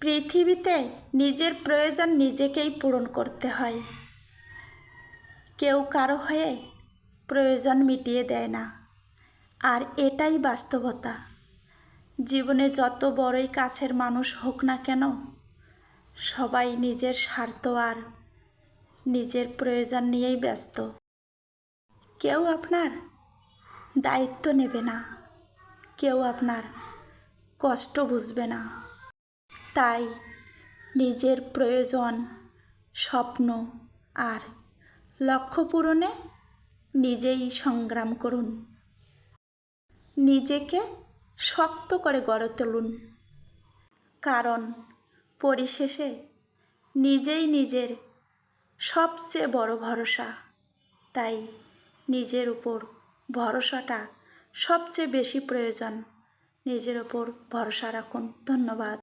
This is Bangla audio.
পৃথিবীতে নিজের প্রয়োজন নিজেকেই পূরণ করতে হয়। কেউ কারও হয়ে প্রয়োজন মিটিয়ে দেয় না। আর এটাই বাস্তবতা। জীবনে যত বড়ই কাছের মানুষ হোক না কেন, সবাই নিজের স্বার্থ আর নিজের প্রয়োজন নিয়েই ব্যস্ত। কেউ আপনার দায়িত্ব নেবে না। কেউ আপনার কষ্ট বুঝবে না। তাই নিজের প্রয়োজন, স্বপ্ন আর লক্ষ্য পূরণে নিজেই সংগ্রাম করুন। নিজেকে শক্ত করে গড়ে তুলুন। কারণ পরিশেষে নিজেই নিজের সবচেয়ে বড় ভরসা। তাই নিজের উপর ভরসাটা সবচেয়ে বেশি প্রয়োজন। নিজের উপর ভরসা রাখুন। ধন্যবাদ।